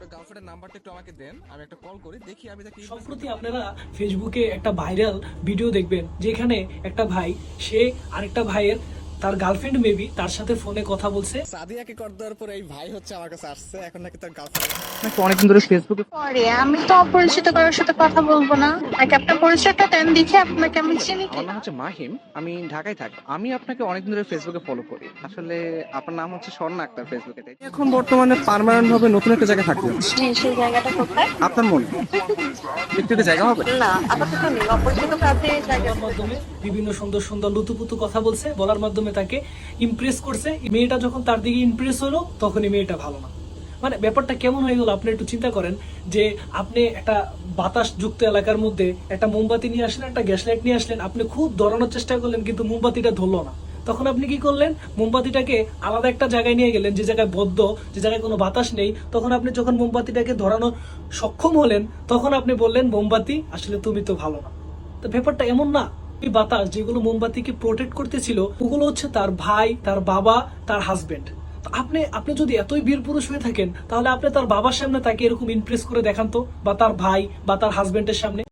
আপনার গার্লফ্রেন্ডের নাম্বারটা একটু আমাকে দেন, আমি একটা কল করি, দেখি আমি তাকে সম্প্রতি আপনারা ফেসবুকে একটা ভাইরাল ভিডিও দেখবেন, যেখানে একটা ভাই, সে আরেকটা ভাইয়ের তার গার্লফ্রেন্ড মেবি তার সাথে ফোনে কথা বলছে। সাদিয়াকে কর দেওয়ার পর এই ভাই হচ্ছে আমার কাছে আসছে এখন নাকি তার গার্লফ্রেন্ড নাকি অনেকদিন ধরে ফেসবুকে পরে আমি তো অপরিচিত কারোর সাথে কথা বলব না। আগে আপনার পরিচয়টা দেন দেখে আপনাকে আমি চিনি আমার নাম হচ্ছে মাহিম আমি ঢাকায় থাকি। আমি আপনাকে অনেকদিন ধরে ফেসবুকে ফলো করি। আসলে আপনার নাম হচ্ছে স্বর্ণা আক্তার ফেসবুকে দেখি। এখন বর্তমানে পার্মানেন্ট ভাবে নতুন একটা জায়গায় থাকবেন হ্যাঁ সেই জায়গাটা কোথায়? আপনার মনে একটু একটু জায়গা হবে? না আপাতত নেই। অপরিচিত কাছে জায়গা বলার মাধ্যমে বিভিন্ন সুন্দর সুন্দর লুতুপুতু কথা বলছে। বলার মাধ্যমে তাকে ইমপ্রেস করছে। মেয়েটা যখন তার দিকে ইমপ্রেস হলো, তখনই মেয়েটা ভালো না। মানে ব্যাপারটা কেমন হয়ে গেল আপনি একটু চিন্তা করেন যে আপনি একটা বাতাস যুক্ত এলাকার মধ্যে একটা মোমবাতি নিয়ে আসলেন, একটা গ্যাস লাইট নিয়ে আসলেন, আপনি খুব ধরানোর চেষ্টা করলেন, কিন্তু মোমবাতিটা ধরলো না। তখন আপনি কি করলেন? মোমবাতিটাকে আলাদা একটা জায়গায় নিয়ে গেলেন, যে জায়গায় বদ্ধ, যে জায়গায় কোনো বাতাস নেই। তখন আপনি যখন মোমবাতিটাকে ধরানো সক্ষম হলেন, তখন আপনি বললেন, মোমবাতি আসলে তুমি তো ভালো না। তো ব্যাপারটা এমন না বাতাস যেগুলো মোমবাতিকে প্রোটেক্ট করতেছিল, ওগুলো হচ্ছে তার ভাই, তার বাবা, তার হাজবেন্ড আপনি আপনি যদি এতই বীর পুরুষ হয়ে থাকেন, তাহলে আপনি তার বাবার সামনে তাকে এরকম ইমপ্রেস করে দেখান তো, বা তার ভাই, বা তার হাজবেন্ডের সামনে।